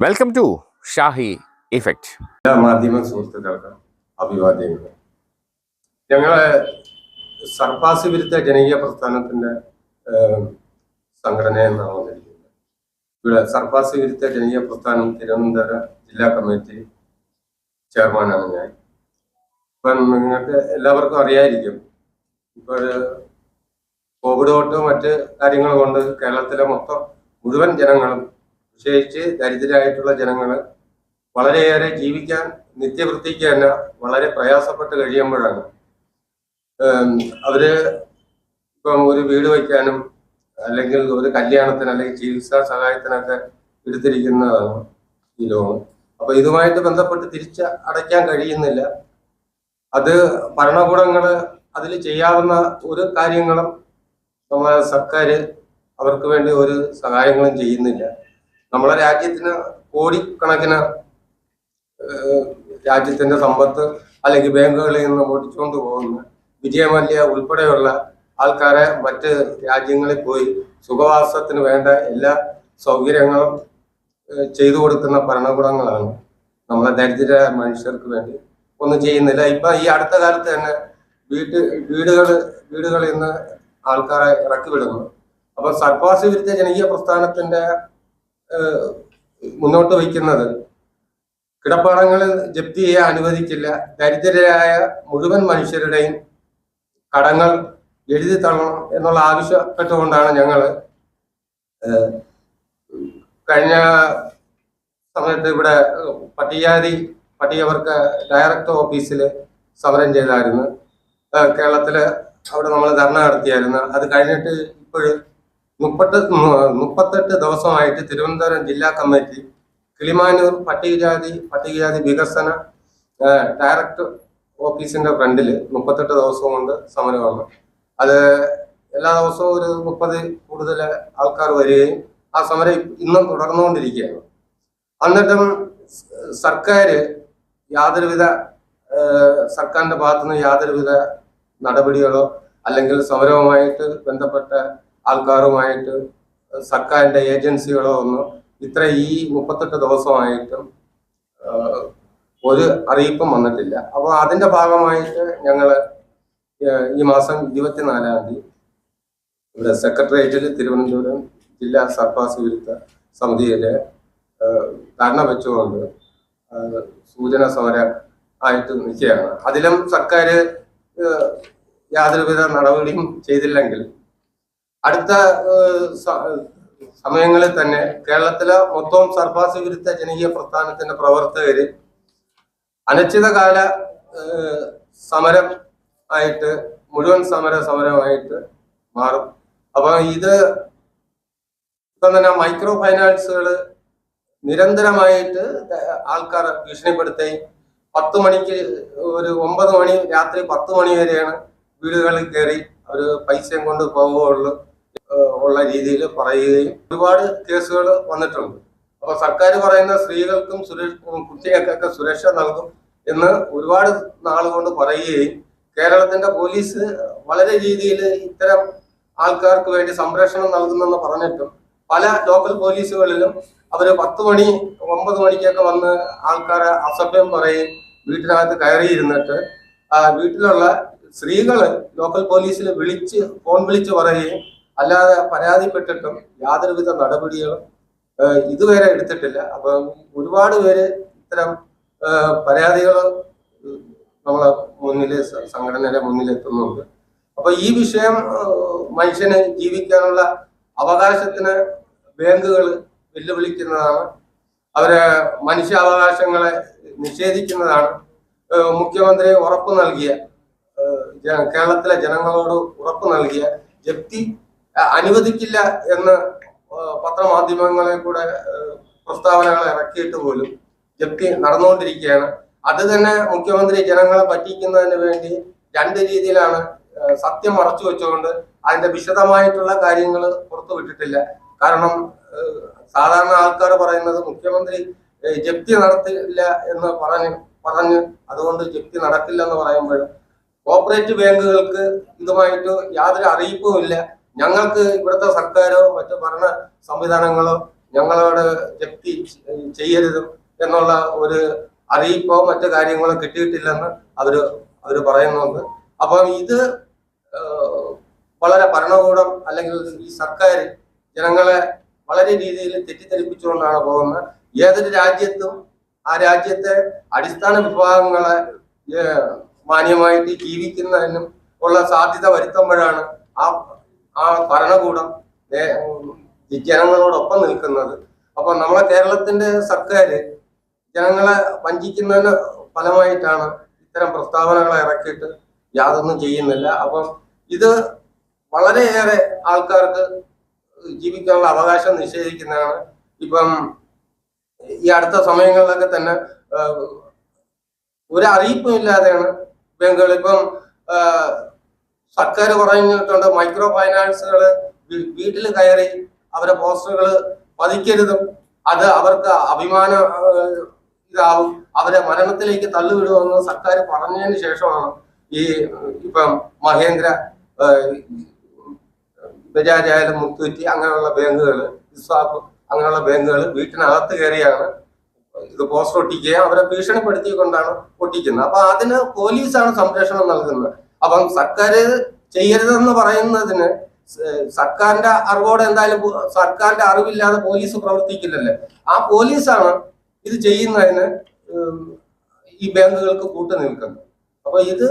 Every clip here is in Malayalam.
വെൽക്കം ടു ഷാഹി ഇഫക്റ്റ് എല്ലാ മാധ്യമ സുഹൃത്തുക്കൾക്ക് അഭിവാദ്യങ്ങൾ. ഞങ്ങളെ സർപ്പാസി വിരുദ്ധ ജനകീയ പ്രസ്ഥാനത്തിന്റെ സംഘടന സംഘടനയെന്നാണ് വന്നിരിക്കുന്നത് ഇവിടെ സർപ്പാസി വിരുദ്ധ ജനകീയ പ്രസ്ഥാനം തിരുവനന്തപുരം ജില്ലാ കമ്മിറ്റി ചെയർമാനാണ് ഞാൻ. ഇപ്പം നിങ്ങൾക്ക് എല്ലാവർക്കും അറിയായിരിക്കും ഇപ്പോൾ കോവിഡ് തൊട്ട് മറ്റ് കാര്യങ്ങൾ കൊണ്ട് കേരളത്തിലെ മൊത്തം മുഴുവൻ ജനങ്ങളും വിശേഷിച്ച് ദരിദ്രരായിട്ടുള്ള ജനങ്ങൾ വളരെയേറെ ജീവിക്കാൻ നിത്യവൃത്തിക്ക് തന്നെ വളരെ പ്രയാസപ്പെട്ട് കഴിയുമ്പോഴാണ്. അവർ ഇപ്പം ഒരു വീട് വയ്ക്കാനും അല്ലെങ്കിൽ ഒരു കല്യാണത്തിന് അല്ലെങ്കിൽ ചികിത്സാ സഹായത്തിനൊക്കെ എടുത്തിരിക്കുന്നതാണ് ഈ ലോൺ അപ്പൊ ഇതുമായിട്ട് ബന്ധപ്പെട്ട് തിരിച്ച് അടയ്ക്കാൻ കഴിയുന്നില്ല. അത് ഭരണകൂടങ്ങൾ അതിൽ ചെയ്യാവുന്ന ഒരു കാര്യങ്ങളും നമ്മളെ സർക്കാർ അവർക്ക് വേണ്ടി ഒരു സഹായങ്ങളും ചെയ്യുന്നില്ല. നമ്മളെ രാജ്യത്തിന് കോടിക്കണക്കിന് രാജ്യത്തിന്റെ സമ്പത്ത് അല്ലെങ്കിൽ ബാങ്കുകളിൽ നിന്ന് ഓടിച്ചുകൊണ്ട് പോകുന്ന വിജയമല്യ ഉൾപ്പെടെയുള്ള ആൾക്കാരെ മറ്റ് രാജ്യങ്ങളിൽ പോയി സുഖവാസത്തിന് വേണ്ട എല്ലാ സൗകര്യങ്ങളും ചെയ്തു കൊടുക്കുന്ന ഭരണകൂടങ്ങളാണ് നമ്മളെ ദരിദ്ര മനുഷ്യർക്ക് വേണ്ടി ഒന്നും ചെയ്യുന്നില്ല. ഇപ്പൊ ഈ അടുത്ത കാലത്ത് തന്നെ വീട്ട് വീടുകൾ വീടുകളിൽ നിന്ന് ആൾക്കാരെ ഇറക്കി വിടുന്നു അപ്പൊ സർപ്പാസി വിരുദ്ധ ജനകീയ പ്രസ്ഥാനത്തിന്റെ മുന്നോട്ട് വയ്ക്കുന്നത്. കിടപ്പാടങ്ങൾ ജപ്തി ചെയ്യാൻ അനുവദിക്കില്ല. ദരിദ്രരായ മുഴുവൻ മനുഷ്യരുടെയും കടങ്ങൾ എഴുതി തള്ളണം എന്നുള്ള ആവശ്യപ്പെട്ടുകൊണ്ടാണ് ഞങ്ങൾ കഴിഞ്ഞ സമയത്ത് ഇവിടെ പട്ടികജാതി പട്ടികവർക്ക് ഡയറക്ടർ ഓഫീസിൽ സമരം ചെയ്തായിരുന്നു. കേരളത്തിൽ അവിടെ നമ്മൾ ധർണ നടത്തിയായിരുന്നു. അത് കഴിഞ്ഞിട്ട് ഇപ്പോഴും മുപ്പത്ത് മുപ്പത്തെട്ട് ദിവസമായിട്ട് തിരുവനന്തപുരം ജില്ലാ കമ്മിറ്റി കിളിമാനൂർ പട്ടികജാതി പട്ടികജാതി വികസന ഡയറക്ടർ ഓഫീസിന്റെ ഫ്രണ്ടിൽ മുപ്പത്തെട്ട് ദിവസം കൊണ്ട് സമരമാണ് അത് എല്ലാ ദിവസവും ഒരു മുപ്പത് കൂടുതൽ ആൾക്കാർ വരികയും ആ സമരം ഇന്നും തുടർന്നുകൊണ്ടിരിക്കുകയാണ്. എന്നിട്ടും സർക്കാർ യാതൊരുവിധ സർക്കാരിന്റെ ഭാഗത്തുനിന്ന് യാതൊരുവിധ നടപടികളോ അല്ലെങ്കിൽ സമരവുമായിട്ട് ബന്ധപ്പെട്ട ആൾക്കാരുമായിട്ട് സർക്കാരിന്റെ ഏജൻസികളോ ഒന്നും ഇത്ര ഈ മുപ്പത്തെട്ട് ദിവസമായിട്ടും ഒരു അറിയിപ്പും വന്നിട്ടില്ല. അപ്പോൾ അതിന്റെ ഭാഗമായിട്ട് ഞങ്ങൾ ഈ മാസം ഇരുപത്തിനാലാം തീയതി ഇവിടെ സെക്രട്ടേറിയറ്റിൽ തിരുവനന്തപുരം ജില്ലാ സർപ്പാസ് വിരുദ്ധ സമിതിയിലെ ധാരണ വെച്ചുകൊണ്ട് സൂചന സമരം ആയിട്ട് നിൽക്കുകയാണ്. അതിലും സർക്കാർ യാതൊരുവിധ നടപടിയും ചെയ്തില്ലെങ്കിൽ അടുത്ത സമയങ്ങളിൽ തന്നെ കേരളത്തിലെ മൊത്തം സർഫാസ് വിരുദ്ധ ജനകീയ പ്രസ്ഥാനത്തിന്റെ പ്രവർത്തകര് അനിശ്ചിതകാല സമരം ആയിട്ട് മുഴുവൻ സമര സമരമായിട്ട് മാറും. അപ്പൊ ഇത് ഇപ്പം തന്നെ മൈക്രോ ഫൈനാൻസുകൾ നിരന്തരമായിട്ട് ആൾക്കാരെ ഭീഷണിപ്പെടുത്തുകയും പത്ത് മണിക്ക് ഒരു ഒമ്പത് മണി രാത്രി പത്ത് മണി വരെയാണ് വീടുകളിൽ കയറി അവർ പൈസയും കൊണ്ട് പോവുകയുള്ളൂ. ഉള്ള രീതിയിൽ പറയുകയും ഒരുപാട് കേസുകൾ വന്നിട്ടുണ്ട്. അപ്പൊ സർക്കാർ പറയുന്ന സ്ത്രീകൾക്കും സുരക്ഷ കുട്ടികൾക്കൊക്കെ സുരക്ഷ നൽകും എന്ന് ഒരുപാട് നാളുകൊണ്ട് പറയുകയും കേരളത്തിന്റെ പോലീസ് വളരെ രീതിയിൽ ഇത്തരം ആൾക്കാർക്ക് വേണ്ടി സംരക്ഷണം നൽകുന്നെന്ന് പറഞ്ഞിട്ടും പല ലോക്കൽ പോലീസുകളിലും അവർ പത്ത് മണി ഒമ്പത് മണിക്കൊക്കെ വന്ന് ആൾക്കാരെ അസഭ്യം പറയും വീട്ടിനകത്ത് കയറിയിരുന്നിട്ട് വീട്ടിലുള്ള സ്ത്രീകൾ ലോക്കൽ പോലീസിൽ വിളിച്ച് ഫോൺ വിളിച്ച് പറയുകയും അല്ലാതെ പരാതിപ്പെട്ടിട്ടും യാതൊരുവിധ നടപടികളും ഇതുവരെ എടുത്തിട്ടില്ല. അപ്പം ഒരുപാട് പേര് ഇത്തരം പരാതികൾ നമ്മളെ മുന്നിൽ സംഘടനയുടെ മുന്നിൽ എത്തുന്നുണ്ട് അപ്പൊ ഈ വിഷയം മനുഷ്യനെ ജീവിക്കാനുള്ള അവകാശത്തിന് ബാങ്കുകൾ വെല്ലുവിളിക്കുന്നതാണ്. അവരെ മനുഷ്യാവകാശങ്ങളെ നിഷേധിക്കുന്നതാണ്. മുഖ്യമന്ത്രി ഉറപ്പ് നൽകിയ കേരളത്തിലെ ജനങ്ങളോട് ഉറപ്പ് നൽകിയ ജപ്തി അനുവദിക്കില്ല എന്ന് പത്രമാധ്യമങ്ങളെ കൂടെ പ്രസ്താവനകൾ ഇറക്കിയിട്ട് പോലും ജപ്തി നടന്നുകൊണ്ടിരിക്കുകയാണ്. അത് തന്നെ മുഖ്യമന്ത്രി ജനങ്ങളെ പറ്റിക്കുന്നതിന് വേണ്ടി രണ്ട് രീതിയിലാണ് സത്യം മറച്ചു വെച്ചുകൊണ്ട് അതിന്റെ വിശദമായിട്ടുള്ള കാര്യങ്ങൾ പുറത്തു വിട്ടിട്ടില്ല. കാരണം സാധാരണ ആൾക്കാർ പറയുന്നത് മുഖ്യമന്ത്രി ജപ്തി നടത്തില്ല എന്ന് പറഞ്ഞ് പറഞ്ഞ് അതുകൊണ്ട് ജപ്തി നടക്കില്ല എന്ന് പറയുമ്പോൾ കോപ്പറേറ്റീവ് ബാങ്കുകൾക്ക് ഇതുമായിട്ട് യാതൊരു അറിയിപ്പും ഇല്ല ഞങ്ങൾക്ക് ഇവിടുത്തെ സർക്കാരോ മറ്റു ഭരണ സംവിധാനങ്ങളോ ഞങ്ങളോട് ജപ്തി ചെയ്യരുതും എന്നുള്ള ഒരു അറിയിപ്പോ മറ്റു കാര്യങ്ങളോ കിട്ടിയിട്ടില്ലെന്ന് അവർ അവർ പറയുന്നുണ്ട്. അപ്പം ഇത് വളരെ ഭരണകൂടം അല്ലെങ്കിൽ ഈ സർക്കാർ ജനങ്ങളെ വളരെ രീതിയിൽ തെറ്റിദ്ധരിപ്പിച്ചുകൊണ്ടാണ് പോകുന്നത്. ഏതൊരു രാജ്യത്തും ആ രാജ്യത്തെ അടിസ്ഥാന വിഭാഗങ്ങളെ മാന്യമായിട്ട് ജീവിക്കുന്നതിനും ഉള്ള സാധ്യത വരുത്തുമ്പോഴാണ് ആ ആ ഭരണകൂടം ജനങ്ങളോടൊപ്പം നിൽക്കുന്നത്. അപ്പൊ നമ്മളെ കേരളത്തിന്റെ സർക്കാർ ജനങ്ങളെ വഞ്ചിക്കുന്നതിന് ഫലമായിട്ടാണ് ഇത്തരം പ്രസ്താവനകൾ ഇറക്കിയിട്ട് യാതൊന്നും ചെയ്യുന്നില്ല. അപ്പം ഇത് വളരെയേറെ ആൾക്കാർക്ക് ജീവിക്കാനുള്ള അവകാശം നിഷേധിക്കുന്നതാണ്. ഇപ്പം ഈ അടുത്ത സമയങ്ങളിലൊക്കെ തന്നെ ഒരു ഇല്ലാതെയാണ് ബംഗാളിപ്പം സർക്കാർ പറഞ്ഞിട്ടുണ്ട് മൈക്രോ ഫൈനാൻസുകൾ വീട്ടിൽ കയറി അവരെ പോസ്റ്ററുകൾ പതിക്കരുതും. അത് അവർക്ക് അഭിമാന ഇതാവും. അവരെ മരണത്തിലേക്ക് തള്ളിവിടുമെന്ന് സർക്കാർ പറഞ്ഞതിന് ശേഷമാണ് ഈ ഇപ്പം മഹേന്ദ്ര ബജാജ് ആയാലും മുത്തൂറ്റി അങ്ങനെയുള്ള ബാങ്കുകൾ ഇസ്വാപ്പ് അങ്ങനെയുള്ള ബാങ്കുകൾ വീട്ടിനകത്ത് കയറിയാണ് ഇത് പോസ്റ്റർ ഒട്ടിക്കുകയും അവരെ ഭീഷണിപ്പെടുത്തിക്കൊണ്ടാണ് ഒട്ടിക്കുന്നത്. അപ്പൊ അതിന് പോലീസാണ് സംരക്ഷണം നൽകുന്നത്. അപ്പം സർക്കാർ ചെയ്യരുതെന്ന് പറയുന്നതിന് സർക്കാരിന്റെ അറിവോടെ എന്തായാലും സർക്കാരിന്റെ അറിവില്ലാതെ പോലീസ് പ്രവർത്തിക്കില്ലല്ലേ? ആ പോലീസാണ് ഇത് ചെയ്യുന്നതിന് ഈ ബാങ്കുകൾക്ക് കൂട്ടു നിൽക്കുന്നത്. അപ്പൊ ഇത്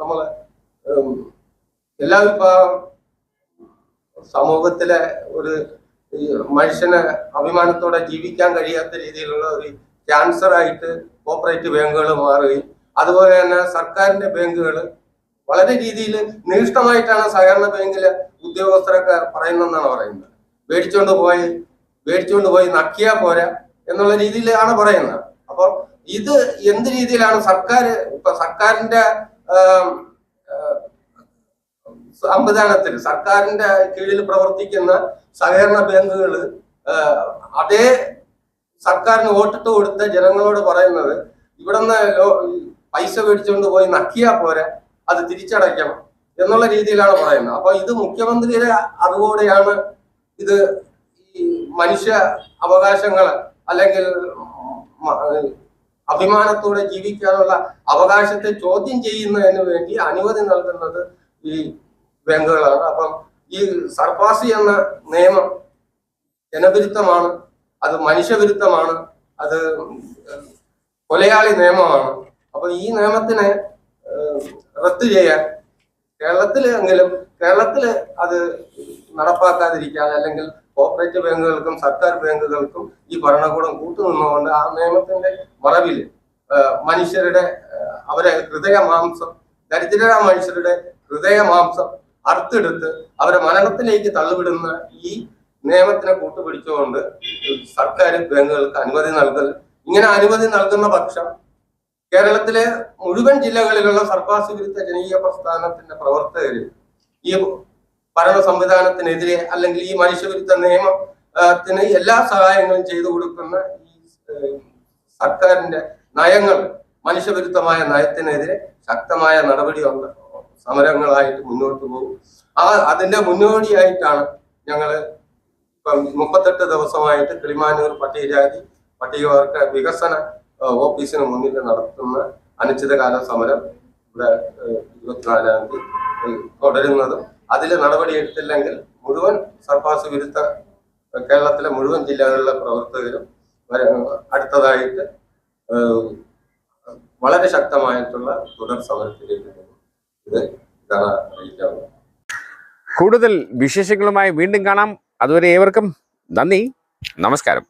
നമ്മൾ എല്ലാ വിഭാഗം സമൂഹത്തിലെ ഒരു മനുഷ്യന് അഭിമാനത്തോടെ ജീവിക്കാൻ കഴിയാത്ത രീതിയിലുള്ള ഒരു ക്യാൻസർ ആയിട്ട് കോപ്പറേറ്റീവ് ബാങ്കുകൾ മാറുകയും അതുപോലെ തന്നെ സർക്കാരിന്റെ ബാങ്കുകൾ വളരെ രീതിയിൽ നിഷ്ഠമായിട്ടാണ് സഹകരണ ബാങ്കിലെ ഉദ്യോഗസ്ഥരൊക്കെ പറയുന്നതെന്നാണ് പറയുന്നത്. മേടിച്ചോണ്ട് പോയി മേടിച്ചോണ്ട് പോയി നക്കിയാ പോരാ എന്നുള്ള രീതിയിലാണ് പറയുന്നത്. അപ്പോൾ ഇത് എന്ത് രീതിയിലാണ് സർക്കാർ ഇപ്പൊ സർക്കാരിന്റെ സംവിധാനത്തിൽ സർക്കാരിന്റെ കീഴിൽ പ്രവർത്തിക്കുന്ന സഹകരണ ബാങ്കുകൾ അതേ സർക്കാരിന് വോട്ടിട്ട് കൊടുത്ത ജനങ്ങളോട് പറയുന്നത് ഇവിടുന്ന് പൈസ മേടിച്ചുകൊണ്ട് പോയി നക്കിയാ പോരാ അത് തിരിച്ചടയ്ക്കണം എന്നുള്ള രീതിയിലാണ് പറയുന്നത്. അപ്പൊ ഇത് മുഖ്യമന്ത്രിയുടെ അറിവോടെയാണ് ഇത് ഈ മനുഷ്യ അവകാശങ്ങൾ അല്ലെങ്കിൽ അഭിമാനത്തോടെ ജീവിക്കാനുള്ള അവകാശത്തെ ചോദ്യം ചെയ്യുന്നതിന് വേണ്ടി അനുമതി നൽകുന്നത് ഈ ബാങ്കുകളാണ്. അപ്പം ഈ സർഫാസി എന്ന നിയമം ജനവിരുദ്ധമാണ് അത് മനുഷ്യവിരുദ്ധമാണ് അത് കൊലയാളി നിയമമാണ്. അപ്പൊ ഈ നിയമത്തിനെ റദ്ദ് ചെയ്യാൻ കേരളത്തിലെങ്കിലും കേരളത്തിൽ അത് നടപ്പാക്കാതിരിക്കാൻ അല്ലെങ്കിൽ കോപ്പറേറ്റീവ് ബാങ്കുകൾക്കും സർക്കാർ ബാങ്കുകൾക്കും ഈ ഭരണകൂടം കൂട്ടുനിന്നുകൊണ്ട് ആ നിയമത്തിന്റെ മറവിൽ മനുഷ്യരുടെ അവരെ ഹൃദയ മാംസം ദരിദ്രരായ മനുഷ്യരുടെ ഹൃദയ മാംസം അറുത്തെടുത്ത് അവരെ മരണത്തിലേക്ക് തള്ളിവിടുന്ന ഈ നിയമത്തിനെ കൂട്ടുപിടിച്ചുകൊണ്ട് സർക്കാർ ബാങ്കുകൾക്ക് അനുമതി നൽകൽ ഇങ്ങനെ അനുമതി നൽകുന്ന പക്ഷം കേരളത്തിലെ മുഴുവൻ ജില്ലകളിലുള്ള സർക്കാർ വിരുദ്ധ ജനകീയ പ്രസ്ഥാനത്തിന്റെ പ്രവർത്തകർ ഈ ഭരണ സംവിധാനത്തിനെതിരെ അല്ലെങ്കിൽ ഈ മനുഷ്യവിരുദ്ധ നിയമത്തിന് എല്ലാ സഹായങ്ങളും ചെയ്തു കൊടുക്കുന്ന ഈ സർക്കാരിന്റെ നയങ്ങൾ മനുഷ്യവിരുദ്ധമായ നയത്തിനെതിരെ ശക്തമായ നടപടി സമരങ്ങളായിട്ട് മുന്നോട്ട് പോകും. ആ അതിന്റെ മുന്നോടിയായിട്ടാണ് ഞങ്ങൾ ഇപ്പം മുപ്പത്തെട്ട് ദിവസമായിട്ട് കിളിമാനൂർ പട്ടികജാതി പട്ടികവർഗ വികസന ഓഫീസിന് മുന്നിൽ നടത്തുന്ന അനിശ്ചിതകാല സമരം ഇവിടെ ഇരുപത്തിനാലാം തീയതി തുടരുന്നതും അതിൽ നടപടിയെടുത്തില്ലെങ്കിൽ മുഴുവൻ സർപ്പാസ് വിരുദ്ധ കേരളത്തിലെ മുഴുവൻ ജില്ലകളിലെ പ്രവർത്തകരും അടുത്തതായിട്ട് വളരെ ശക്തമായിട്ടുള്ള തുടർ സമരത്തിലേക്ക് ഇത് ഇതാണ് അറിയിക്കാവുന്നത് കൂടുതൽ വിശേഷങ്ങളുമായി വീണ്ടും കാണാം. അതുവരെ ഏവർക്കും നന്ദി. നമസ്കാരം.